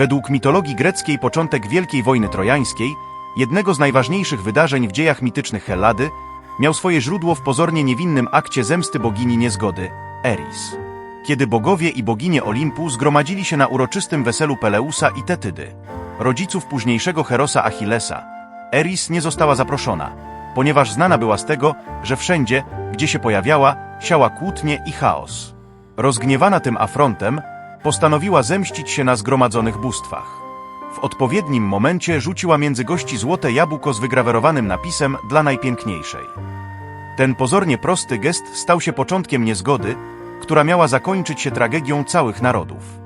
Według mitologii greckiej początek Wielkiej Wojny Trojańskiej, jednego z najważniejszych wydarzeń w dziejach mitycznych Hellady, miał swoje źródło w pozornie niewinnym akcie zemsty bogini niezgody, Eris. Kiedy bogowie i boginie Olimpu zgromadzili się na uroczystym weselu Peleusa i Tetydy, rodziców późniejszego Herosa Achillesa, Eris nie została zaproszona, ponieważ znana była z tego, że wszędzie, gdzie się pojawiała, siała kłótnie i chaos. Rozgniewana tym afrontem, postanowiła zemścić się na zgromadzonych bóstwach. W odpowiednim momencie rzuciła między gości złote jabłko z wygrawerowanym napisem dla najpiękniejszej. Ten pozornie prosty gest stał się początkiem niezgody, która miała zakończyć się tragedią całych narodów.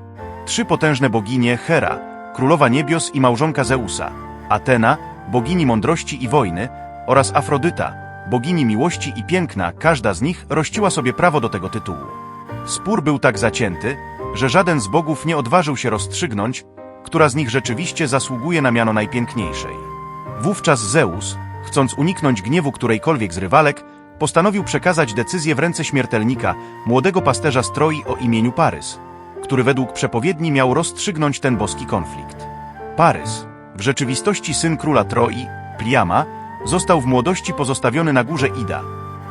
Trzy potężne boginie Hera, królowa niebios i małżonka Zeusa, Atena, bogini mądrości i wojny, oraz Afrodyta, bogini miłości i piękna, każda z nich rościła sobie prawo do tego tytułu. Spór był tak zacięty, że żaden z bogów nie odważył się rozstrzygnąć, która z nich rzeczywiście zasługuje na miano najpiękniejszej. Wówczas Zeus, chcąc uniknąć gniewu którejkolwiek z rywalek, postanowił przekazać decyzję w ręce śmiertelnika, młodego pasterza z Troi o imieniu Parys, który według przepowiedni miał rozstrzygnąć ten boski konflikt. Parys, w rzeczywistości syn króla Troi, Priama, został w młodości pozostawiony na górze Ida,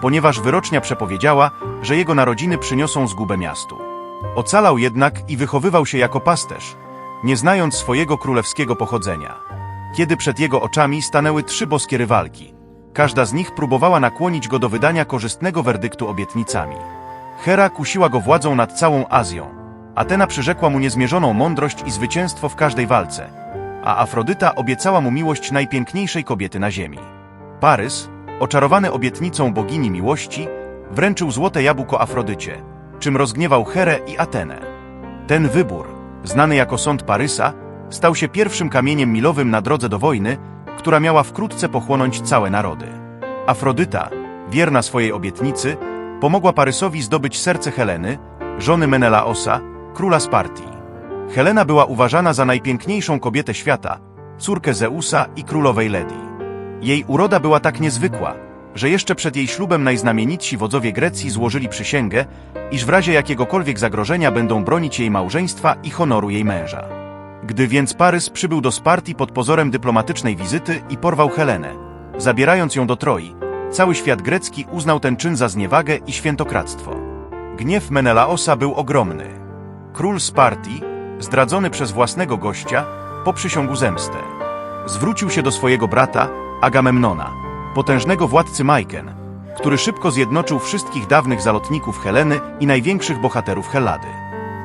ponieważ wyrocznia przepowiedziała, że jego narodziny przyniosą zgubę miastu. Ocalał jednak i wychowywał się jako pasterz, nie znając swojego królewskiego pochodzenia. Kiedy przed jego oczami stanęły trzy boskie rywalki, każda z nich próbowała nakłonić go do wydania korzystnego werdyktu obietnicami. Hera kusiła go władzą nad całą Azją, Atena przyrzekła mu niezmierzoną mądrość i zwycięstwo w każdej walce, a Afrodyta obiecała mu miłość najpiękniejszej kobiety na ziemi. Parys, oczarowany obietnicą bogini miłości, wręczył złote jabłko Afrodycie, czym rozgniewał Herę i Atenę. Ten wybór, znany jako sąd Parysa, stał się pierwszym kamieniem milowym na drodze do wojny, która miała wkrótce pochłonąć całe narody. Afrodyta, wierna swojej obietnicy, pomogła Parysowi zdobyć serce Heleny, żony Menelaosa, króla Spartii. Helena była uważana za najpiękniejszą kobietę świata, córkę Zeusa i królowej Ledi. Jej uroda była tak niezwykła, że jeszcze przed jej ślubem najznamienitsi wodzowie Grecji złożyli przysięgę, iż w razie jakiegokolwiek zagrożenia będą bronić jej małżeństwa i honoru jej męża. Gdy więc Parys przybył do Spartii pod pozorem dyplomatycznej wizyty i porwał Helenę, zabierając ją do Troi, cały świat grecki uznał ten czyn za zniewagę i świętokradztwo. Gniew Menelaosa był ogromny. Król Spartii, zdradzony przez własnego gościa, poprzysiągł zemstę. Zwrócił się do swojego brata, Agamemnona, potężnego władcy Majken, który szybko zjednoczył wszystkich dawnych zalotników Heleny i największych bohaterów Hellady.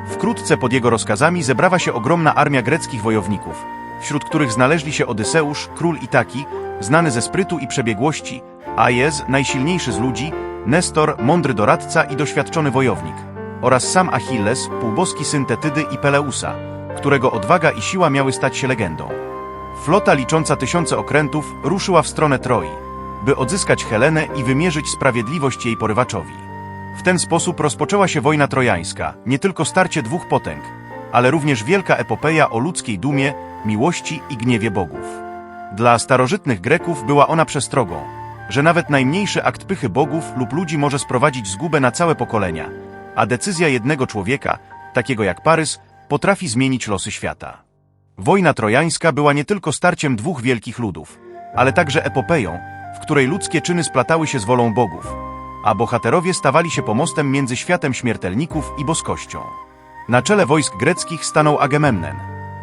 Wkrótce pod jego rozkazami zebrała się ogromna armia greckich wojowników, wśród których znaleźli się Odyseusz, król Itaki, znany ze sprytu i przebiegłości, Aiez, najsilniejszy z ludzi, Nestor, mądry doradca i doświadczony wojownik, oraz sam Achilles, półboski syn Tetydy i Peleusa, którego odwaga i siła miały stać się legendą. Flota licząca tysiące okrętów ruszyła w stronę Troi, by odzyskać Helenę i wymierzyć sprawiedliwość jej porywaczowi. W ten sposób rozpoczęła się wojna trojańska, nie tylko starcie dwóch potęg, ale również wielka epopeja o ludzkiej dumie, miłości i gniewie bogów. Dla starożytnych Greków była ona przestrogą, że nawet najmniejszy akt pychy bogów lub ludzi może sprowadzić zgubę na całe pokolenia, a decyzja jednego człowieka, takiego jak Parys, potrafi zmienić losy świata. Wojna trojańska była nie tylko starciem dwóch wielkich ludów, ale także epopeją, w której ludzkie czyny splatały się z wolą bogów, a bohaterowie stawali się pomostem między światem śmiertelników i boskością. Na czele wojsk greckich stanął Agamemnen,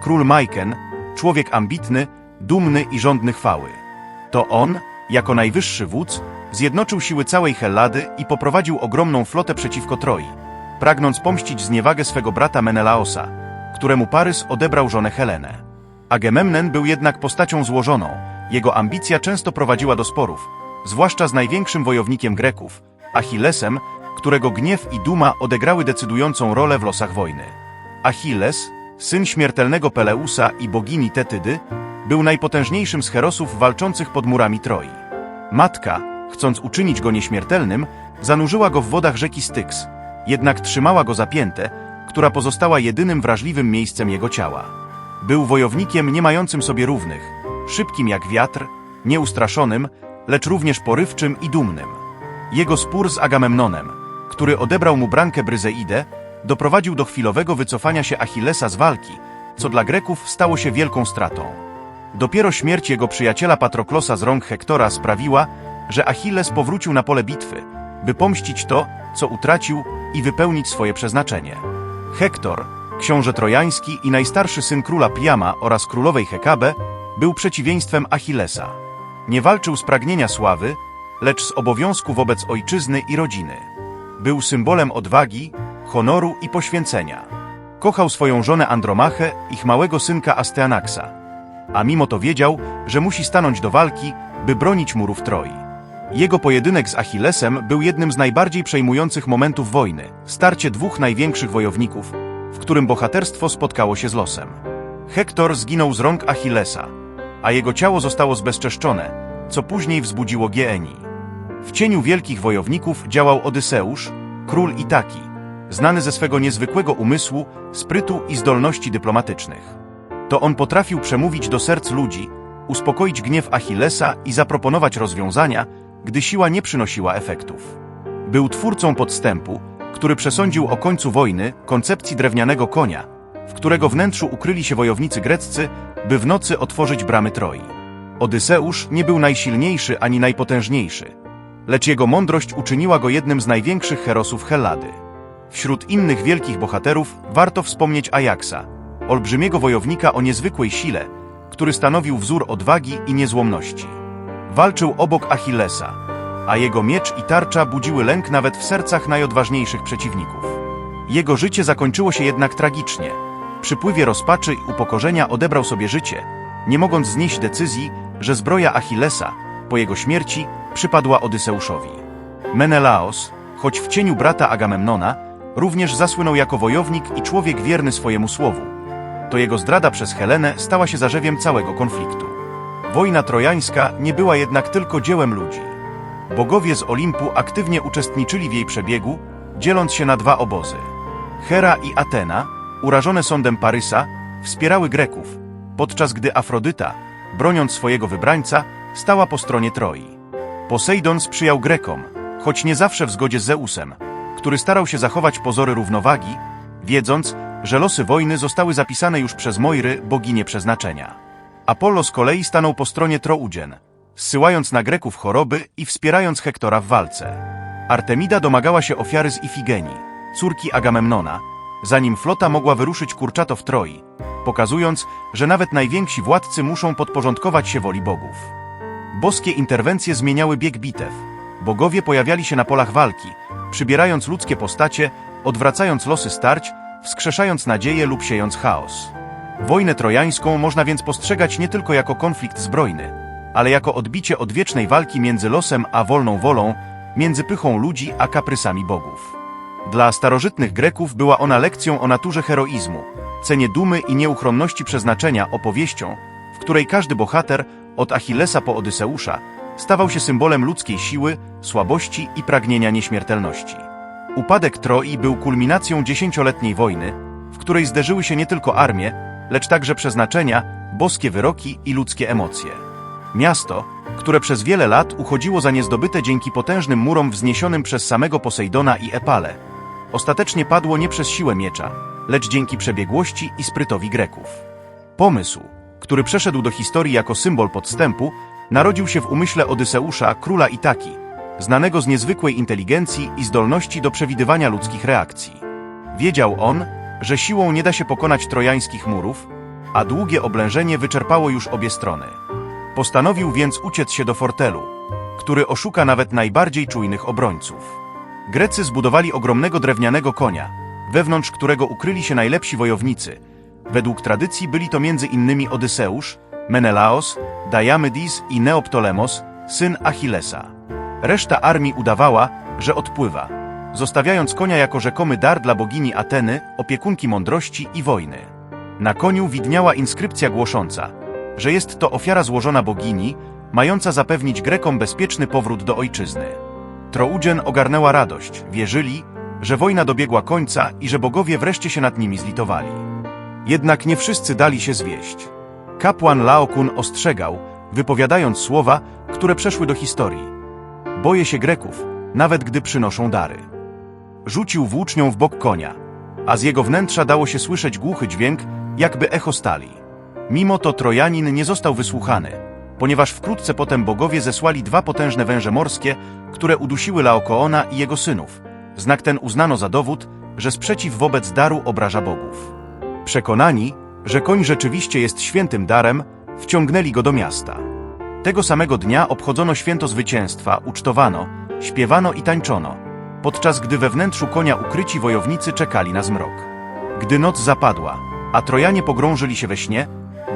król Majken, człowiek ambitny, dumny i żądny chwały. To on, jako najwyższy wódz, zjednoczył siły całej Hellady i poprowadził ogromną flotę przeciwko Troi, pragnąc pomścić zniewagę swego brata Menelaosa, któremu Parys odebrał żonę Helenę. Agamemnen był jednak postacią złożoną, jego ambicja często prowadziła do sporów, zwłaszcza z największym wojownikiem Greków, Achillesem, którego gniew i duma odegrały decydującą rolę w losach wojny. Achilles, syn śmiertelnego Peleusa i bogini Tetydy, był najpotężniejszym z herosów walczących pod murami Troi. Matka, chcąc uczynić go nieśmiertelnym, zanurzyła go w wodach rzeki Styx, jednak trzymała go zapięte, która pozostała jedynym wrażliwym miejscem jego ciała. Był wojownikiem nie mającym sobie równych, szybkim jak wiatr, nieustraszonym, lecz również porywczym i dumnym. Jego spór z Agamemnonem, który odebrał mu brankę Bryzeidę, doprowadził do chwilowego wycofania się Achillesa z walki, co dla Greków stało się wielką stratą. Dopiero śmierć jego przyjaciela Patroklosa z rąk Hektora sprawiła, że Achilles powrócił na pole bitwy, by pomścić to, co utracił i wypełnić swoje przeznaczenie. Hektor, książę trojański i najstarszy syn króla Priama oraz królowej Hekabe, był przeciwieństwem Achillesa. Nie walczył z pragnienia sławy, lecz z obowiązku wobec ojczyzny i rodziny. Był symbolem odwagi, honoru i poświęcenia. Kochał swoją żonę Andromachę, ich małego synka Asteanaxa. A mimo to wiedział, że musi stanąć do walki, by bronić murów Troi. Jego pojedynek z Achillesem był jednym z najbardziej przejmujących momentów wojny, starcie dwóch największych wojowników, w którym bohaterstwo spotkało się z losem. Hektor zginął z rąk Achillesa, a jego ciało zostało zbezczeszczone, co później wzbudziło Geeni. W cieniu wielkich wojowników działał Odyseusz, król Itaki, znany ze swego niezwykłego umysłu, sprytu i zdolności dyplomatycznych. To on potrafił przemówić do serc ludzi, uspokoić gniew Achillesa i zaproponować rozwiązania, gdy siła nie przynosiła efektów. Był twórcą podstępu, który przesądził o końcu wojny koncepcji drewnianego konia, w którego wnętrzu ukryli się wojownicy greccy, by w nocy otworzyć bramy Troi. Odyseusz nie był najsilniejszy ani najpotężniejszy, lecz jego mądrość uczyniła go jednym z największych herosów Hellady. Wśród innych wielkich bohaterów warto wspomnieć Ajaxa, olbrzymiego wojownika o niezwykłej sile, który stanowił wzór odwagi i niezłomności. Walczył obok Achillesa, a jego miecz i tarcza budziły lęk nawet w sercach najodważniejszych przeciwników. Jego życie zakończyło się jednak tragicznie. Przy pływie rozpaczy i upokorzenia odebrał sobie życie, nie mogąc znieść decyzji, że zbroja Achillesa, po jego śmierci, przypadła Odyseuszowi. Menelaos, choć w cieniu brata Agamemnona, również zasłynął jako wojownik i człowiek wierny swojemu słowu. To jego zdrada przez Helenę stała się zarzewiem całego konfliktu. Wojna trojańska nie była jednak tylko dziełem ludzi. Bogowie z Olimpu aktywnie uczestniczyli w jej przebiegu, dzieląc się na dwa obozy. Hera i Atena, urażone sądem Parysa, wspierały Greków, podczas gdy Afrodyta, broniąc swojego wybrańca, stała po stronie Troi. Posejdon sprzyjał Grekom, choć nie zawsze w zgodzie z Zeusem, który starał się zachować pozory równowagi, wiedząc, że losy wojny zostały zapisane już przez Moiry, boginię przeznaczenia. Apollo z kolei stanął po stronie Troudzien, zsyłając na Greków choroby i wspierając Hektora w walce. Artemida domagała się ofiary z Ifigenii, córki Agamemnona, zanim flota mogła wyruszyć kurczato w Troi, pokazując, że nawet najwięksi władcy muszą podporządkować się woli bogów. Boskie interwencje zmieniały bieg bitew. Bogowie pojawiali się na polach walki, przybierając ludzkie postacie, odwracając losy starć, wskrzeszając nadzieję lub siejąc chaos. Wojnę trojańską można więc postrzegać nie tylko jako konflikt zbrojny, ale jako odbicie odwiecznej walki między losem a wolną wolą, między pychą ludzi a kaprysami bogów. Dla starożytnych Greków była ona lekcją o naturze heroizmu, cenie dumy i nieuchronności przeznaczenia opowieścią, w której każdy bohater, od Achillesa po Odyseusza, stawał się symbolem ludzkiej siły, słabości i pragnienia nieśmiertelności. Upadek Troi był kulminacją dziesięcioletniej wojny, w której zderzyły się nie tylko armie, lecz także przeznaczenia, boskie wyroki i ludzkie emocje. Miasto, które przez wiele lat uchodziło za niezdobyte dzięki potężnym murom wzniesionym przez samego Posejdona i Epale, ostatecznie padło nie przez siłę miecza, lecz dzięki przebiegłości i sprytowi Greków. Pomysł, który przeszedł do historii jako symbol podstępu, narodził się w umyśle Odyseusza, króla Itaki, znanego z niezwykłej inteligencji i zdolności do przewidywania ludzkich reakcji. Wiedział on, że siłą nie da się pokonać trojańskich murów, a długie oblężenie wyczerpało już obie strony. Postanowił więc uciec się do fortelu, który oszuka nawet najbardziej czujnych obrońców. Grecy zbudowali ogromnego drewnianego konia, wewnątrz którego ukryli się najlepsi wojownicy. Według tradycji byli to między innymi Odyseusz, Menelaos, Diamydis i Neoptolemos, syn Achillesa. Reszta armii udawała, że odpływa, zostawiając konia jako rzekomy dar dla bogini Ateny, opiekunki mądrości i wojny. Na koniu widniała inskrypcja głosząca, że jest to ofiara złożona bogini, mająca zapewnić Grekom bezpieczny powrót do ojczyzny. Troudzien ogarnęła radość, wierzyli, że wojna dobiegła końca i że bogowie wreszcie się nad nimi zlitowali. Jednak nie wszyscy dali się zwieść. Kapłan Laokun ostrzegał, wypowiadając słowa, które przeszły do historii. Boję się Greków, nawet gdy przynoszą dary. Rzucił włócznią w bok konia, a z jego wnętrza dało się słyszeć głuchy dźwięk, jakby echo stali. Mimo to Trojanin nie został wysłuchany, ponieważ wkrótce potem bogowie zesłali dwa potężne węże morskie, które udusiły Laokoona i jego synów. Znak ten uznano za dowód, że sprzeciw wobec daru obraża bogów. Przekonani, że koń rzeczywiście jest świętym darem, wciągnęli go do miasta. Tego samego dnia obchodzono święto zwycięstwa, ucztowano, śpiewano i tańczono, podczas gdy we wnętrzu konia ukryci wojownicy czekali na zmrok. Gdy noc zapadła, a Trojanie pogrążyli się we śnie,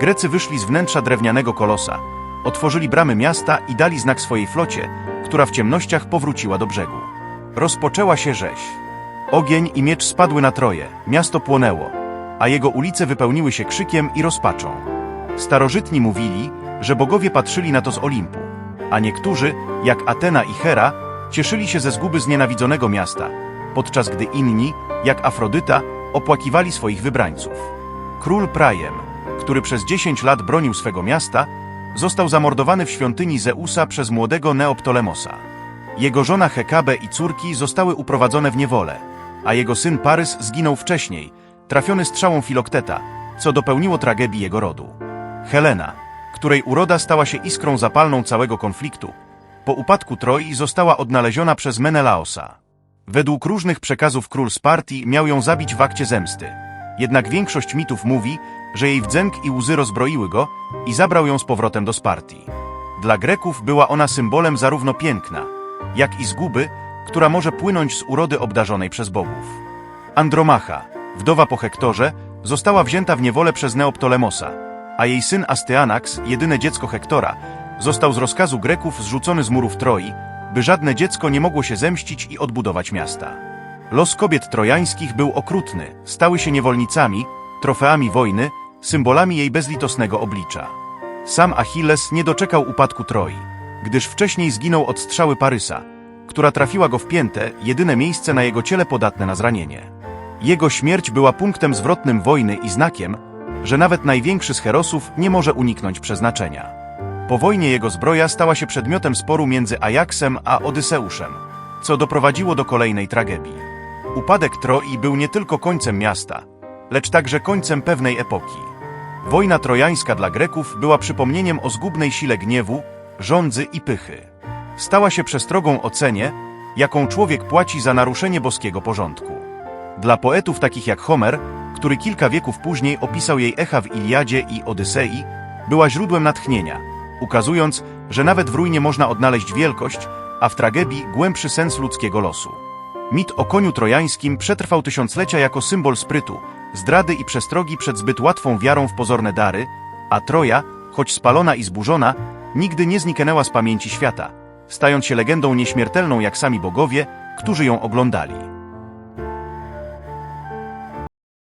Grecy wyszli z wnętrza drewnianego kolosa, otworzyli bramy miasta i dali znak swojej flocie, która w ciemnościach powróciła do brzegu. Rozpoczęła się rzeź. Ogień i miecz spadły na Troję, miasto płonęło, a jego ulice wypełniły się krzykiem i rozpaczą. Starożytni mówili, że bogowie patrzyli na to z Olimpu, a niektórzy, jak Atena i Hera, cieszyli się ze zguby znienawidzonego miasta, podczas gdy inni, jak Afrodyta, opłakiwali swoich wybrańców. Król Prajem, który przez 10 lat bronił swego miasta, został zamordowany w świątyni Zeusa przez młodego Neoptolemosa. Jego żona Hekabe i córki zostały uprowadzone w niewolę, a jego syn Parys zginął wcześniej, trafiony strzałą Filokteta, co dopełniło tragedii jego rodu. Helena, której uroda stała się iskrą zapalną całego konfliktu, po upadku Troi została odnaleziona przez Menelaosa. Według różnych przekazów król Sparti miał ją zabić w akcie zemsty. Jednak większość mitów mówi, że jej wdzęk i łzy rozbroiły go i zabrał ją z powrotem do Sparti. Dla Greków była ona symbolem zarówno piękna, jak i zguby, która może płynąć z urody obdarzonej przez bogów. Andromacha, wdowa po Hektorze, została wzięta w niewolę przez Neoptolemosa, a jej syn Astyanax, jedyne dziecko Hektora, został z rozkazu Greków zrzucony z murów Troi, by żadne dziecko nie mogło się zemścić i odbudować miasta. Los kobiet trojańskich był okrutny, stały się niewolnicami, trofeami wojny, symbolami jej bezlitosnego oblicza. Sam Achilles nie doczekał upadku Troi, gdyż wcześniej zginął od strzały Parysa, która trafiła go w piętę, jedyne miejsce na jego ciele podatne na zranienie. Jego śmierć była punktem zwrotnym wojny i znakiem, że nawet największy z herosów nie może uniknąć przeznaczenia. Po wojnie jego zbroja stała się przedmiotem sporu między Ajaksem a Odyseuszem, co doprowadziło do kolejnej tragedii. Upadek Troi był nie tylko końcem miasta, lecz także końcem pewnej epoki. Wojna trojańska dla Greków była przypomnieniem o zgubnej sile gniewu, żądzy i pychy. Stała się przestrogą o cenie, jaką człowiek płaci za naruszenie boskiego porządku. Dla poetów takich jak Homer, który kilka wieków później opisał jej echa w Iliadzie i Odysei, była źródłem natchnienia, ukazując, że nawet w ruinie można odnaleźć wielkość, a w tragedii głębszy sens ludzkiego losu. Mit o koniu trojańskim przetrwał tysiąclecia jako symbol sprytu, zdrady i przestrogi przed zbyt łatwą wiarą w pozorne dary, a Troja, choć spalona i zburzona, nigdy nie zniknęła z pamięci świata, stając się legendą nieśmiertelną jak sami bogowie, którzy ją oglądali.